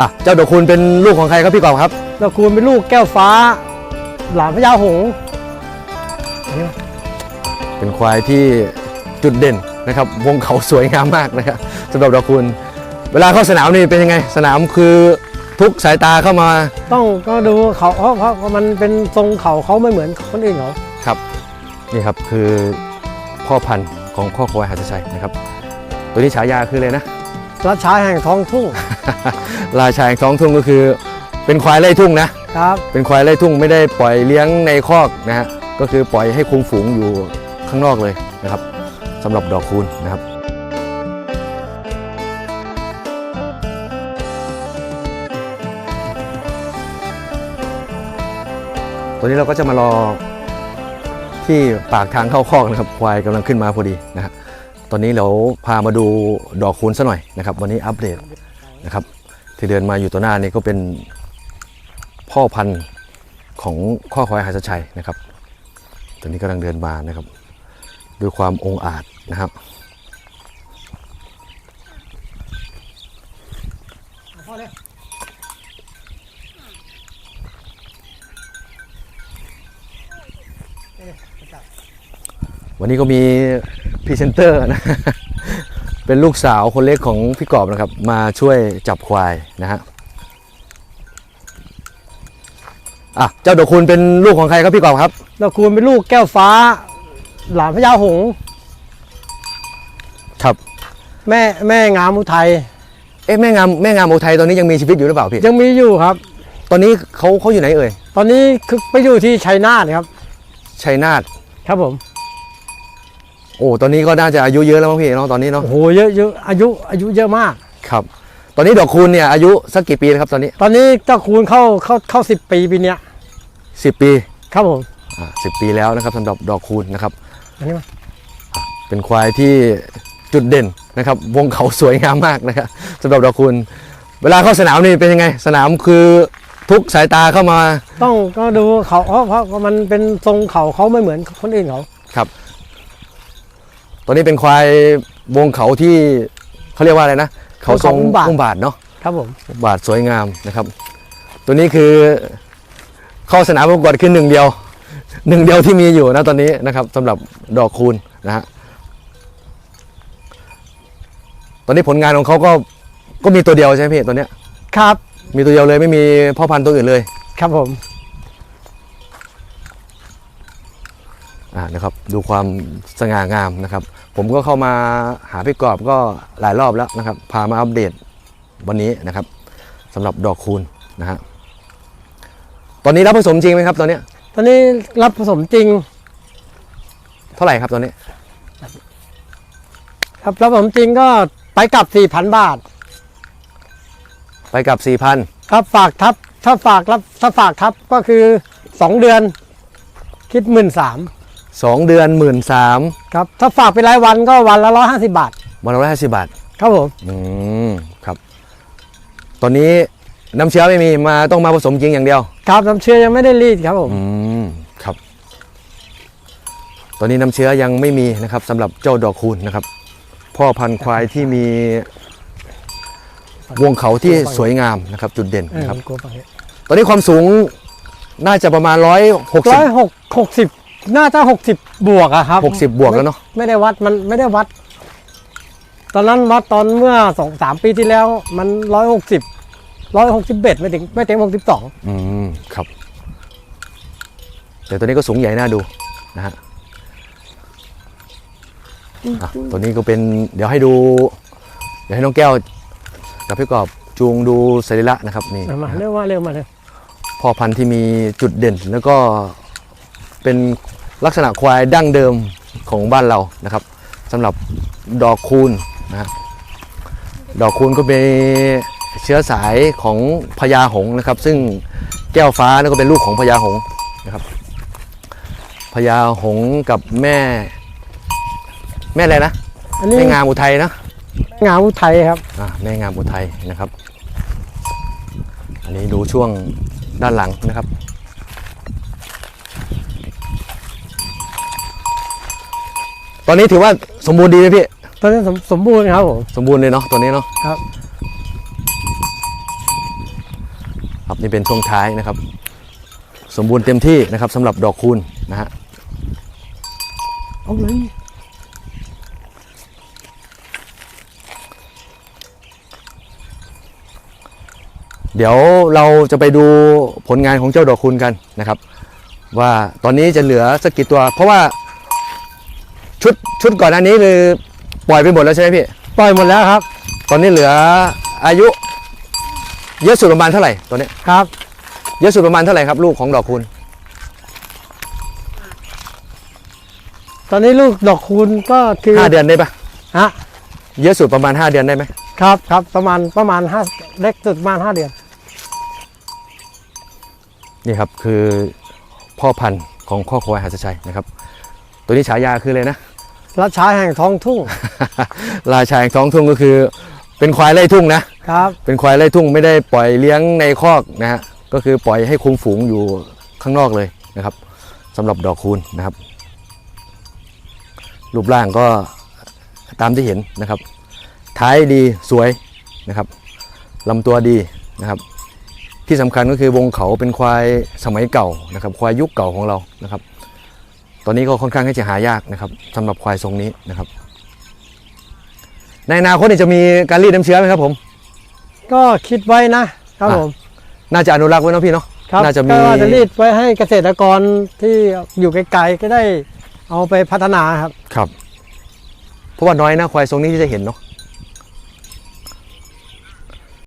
อะเจ้าดอกคูณเป็นลูกของใครครับพี่กอบครับตระกูลเป็นลูกแก้วฟ้า หลานพญาหงส์เป็นควายที่จุดเด่นนะครับ วงเขาสวยงามมากนะครับสำหรับดอกคูณ เวลาเข้าสนามนี่เป็นยังไง สนามคือทุกสายตาเข้ามา ต้องก็ดูเขาเพราะเพราะเพราะมันเป็นทรงเขาเขาไม่เหมือนคนอื่นเขาครับนี่ครับคือพ่อพันธุ์ของข้อควายหัสชัยนะครับ ตัวนี้ฉายาคือเลยนะราชาแห่งท้องทุ่ง ราชาแห่งท้องทุ่งก็คือ เป็นควายไล่ทุ่งนะ ครับ เป็นควายไล่ทุ่งไม่ได้ปล่อยเลี้ยงในคอกนะฮะก็คือปล่อยให้คุมฝูงอยู่ข้างนอกเลยนะครับสำหรับดอกคูณนะครับตัวนี้เราก็จะมารอที่ปากทางเข้าคอกนะครับควายกำลังขึ้นมาพอดีนะฮะตอนนี้เราพามาดูดอกคูณซะหน่อยนะครับ วันนี้อัปเดต นะครับ ที่เดินมาอยู่ตัวหน้านี้ก็เป็นพ่อพันธุ์ของข้อควายหาสชัยนะครับ ตัวนี้กำลังเดินมานะครับ ด้วยความองอาจนะครับวันนี้ก็มีพรีเซนเตอร์นะ เป็นลูกสาวคนเล็กของพี่กอบนะครับ มาช่วยจับควายนะฮะอะเจ้าดอกคุณเป็นลูกของใครครับพี่กอบครับตระกูลเป็นลูกแก้วฟ้า หลานพญาหงส์ครับ แม่แม่งามอุทัยเอ๊ะแม่งามแม่งามอุทัยตอนนี้ยังมีชีวิตอยู่หรือเปล่าพี่ยังมีอยู่ครับ ตอนนี้เขาเขาอยู่ไหนเอ่ยตอนนี้คือไปอยู่ที่ชัยนาทครับชัยนาทครับผม โอ้ตอนนี้ก็น่าจะอายุเยอะแล้วมั้งพี่เนาะตอนนี้เนาะโอ้โหเยอะเยอะอายุอายุเยอะมาก ครับ ตอนนี้ดอกคูณเนี่ยอายุสักกี่ปีแล้วครับตอนนี้ตอนนี้ตระกูลเข้าเข้าเข้าสิบปีปีเนี้ย10ปีครับผมอ่าสิปีแล้วนะครับสำหรับดอกคูณนะครับอันนี้มาเป็นควายที่จุดเด่นนะครับ วงเขาสวยงามมากนะครับสำหรับดอกคูณ เวลาเข้าสนามนี่เป็นยังไง สนามคือทุกสายตาเข้ามา ต้องก็ดูเขาเพราะเพราะเพราะมันเป็นทรงเขาเขาไม่เหมือนคนอื่นเขาครับ ตอนนี้เป็นควายวงเขาที่เขาเรียกว่าอะไรนะ เขาทรงอุ้มบาทเนาะครับผมอุ้มบาทสวยงามนะครับ ตัวนี้คือเข้าสนามประกวดคือหนึ่งเดียวหนึ่งเดียวที่มีอยู่นะตอนนี้นะครับสำหรับดอกคูณนะฮะตอนนี้ผลงานของเขาก็ก็มีตัวเดียวใช่ไหมพี่ตัวเนี้ยครับ มีตัวเดียวเลยไม่มีพ่อพันธุ์ตัวอื่นเลย ครับผม นะครับดูความสง่างามนะครับ ผมก็เข้ามาหาพี่กอบก็หลายรอบแล้วนะครับ พามาอัปเดตวันนี้นะครับสำหรับดอกคูณนะฮะตอนนี้รับผสมจริงไหมครับตอนเนี้ยตอนนี้รับผสมจริงเท่าไหร่ครับตอนนี้ ครับรับผสมจริงก็ไปกลับสี่พันบาท ไปกับ4,000ครับฝากทับ ถ้าฝากรับถ้าฝากทับก็คือสองเดือน คิดหมื่นสาม 2 เดือน1 3ื่นสามครับ ถ้าฝากเป็นรายวันก็วันละร้อยห้าสิบบาท วันละร้อยห้าสิบบาท ครับผม อืมครับ ตอนนี้น้ำเชื้อไม่มีมาต้องมาผสมจริงอย่างเดียว ครับน้ำเชื่อยังไม่ได้รีดครับผม อืมครับ ตอนนี้น้ำเชื้อยังไม่มีนะครับสำหรับเจ้าดอกคูณนะครับ พ่อพันธุ์ควายที่มีวงเขาที่สวยงามนะครับ จุดเด่นเออนะครับผมกลัวฟังเนี่ยตอนนี้ความสูงน่าจะประมาณร้อยหกสิร้บอยหกหกสิบ น่าจะหกสิบบวกอะครับหกสิบบวกแล้วเนาะไม่ได้วัดมันไม่ได้วัด ตอนนั้นวัดตอนเมื่อสองสามปีที่แล้ว มันร้อยหกสิบร้อยหกสิบเอ็ดไม่ถึงไม่ถึงหกสิบสองอืมครับ แต่ตัวนี้ก็สูงใหญ่น่าดูนะฮะอะตัวนี้ก็เป็นเดี๋ยวให้ดู เดี๋ยวให้น้องแก้ว กับพี่กอบจูงดูสรีระนะครับนี่มาเร็วมาเร็วมาเร็วพ่อพันธุ์ที่มีจุดเด่นแล้วก็เป็น ลักษณะควายดั้งเดิมของบ้านเรานะครับสำหรับดอกคูณนะฮะดอกคูณก็เป็นเชื้อสายของพญาหงส์นะครับ ซึ่งแก้วฟ้านั่นก็เป็นลูกของพญาหงส์นะครับพญาหงส์กับแม่ แม่อะไรนะอันนี้แม่งามอุทัยนะงาอุทัยครับ อ่าแม่งามอุทัยนะครับ อันนี้ดูช่วงด้านหลังนะครับ ตอนนี้ถือว่าสมบูรณ์ดีไหมพี่ ตอนนี้สมสมบูรณ์ครับผม สมบูรณ์เลยเนาะตัวนี้เนาะครับนี่เป็นช่วงท้ายนะครับ สมบูรณ์เต็มที่นะครับสำหรับดอกคูณนะฮะเอาเลย เดี๋ยวเราจะไปดูผลงานของเจ้าดอกคูณกันนะครับ ว่าตอนนี้จะเหลือสักกี่ตัว เพราะว่า ชุดชุดก่อนอันนี้คือปล่อยไปหมดแล้วใช่ไหมพี่ ปล่อยหมดแล้วครับ ตอนนี้เหลืออายุ เยอะสุดประมาณเท่าไหร่ตอนนี้ครับ เยอะสุดประมาณเท่าไหร่ครับ ลูกของดอกคูณตอนนี้ลูกดอกคูณก็คือห้าเดือนได้ปะฮะเยอะสุดประมาณ 5 เดือนได้ไหมครับครับประมาณประมาณห้าเล็กสุดประมาณห้าเดือน นี่ครับคือพ่อพันธุ์ของข้อควายหัสชัยนะครับ ตัวนี้ฉายาคือเลยนะรัชชาแห่งท้องทุ่ง ราชาแห่งท้องทุ่งก็คือ เป็นควายไล่ทุ่งนะครับ เป็นควายไล่ทุ่งไม่ได้ปล่อยเลี้ยงในคอกนะฮะก็คือปล่อยให้คุมฝูงอยู่ข้างนอกเลยนะครับสำหรับดอกคูณนะครับ รูปร่างก็ตามที่เห็นนะครับ ท้ายดีสวยนะครับลำตัวดีนะครับ ที่สำคัญก็คือวงเขาเป็นควายสมัยเก่านะครับ ควายยุคเก่าของเรานะครับ ตอนนี้ก็ค่อนข้างที่จะหายากนะครับสำหรับควายทรงนี้นะครับ ในอนาคตนี่จะมีการรีดน้ำเชื้อไหมครับผม ก็คิดไว้นะครับอะผม น่าจะอนุรักษ์ไว้เนาะพี่เนาะครับน่าจะมี ก็ว่าจะรีดไว้ให้เกษตรกรที่อยู่ไกลๆก็ได้เอาไปพัฒนาครับ ครับ เพราะว่าน้อยนะควายทรงนี้ที่จะเห็นเนาะ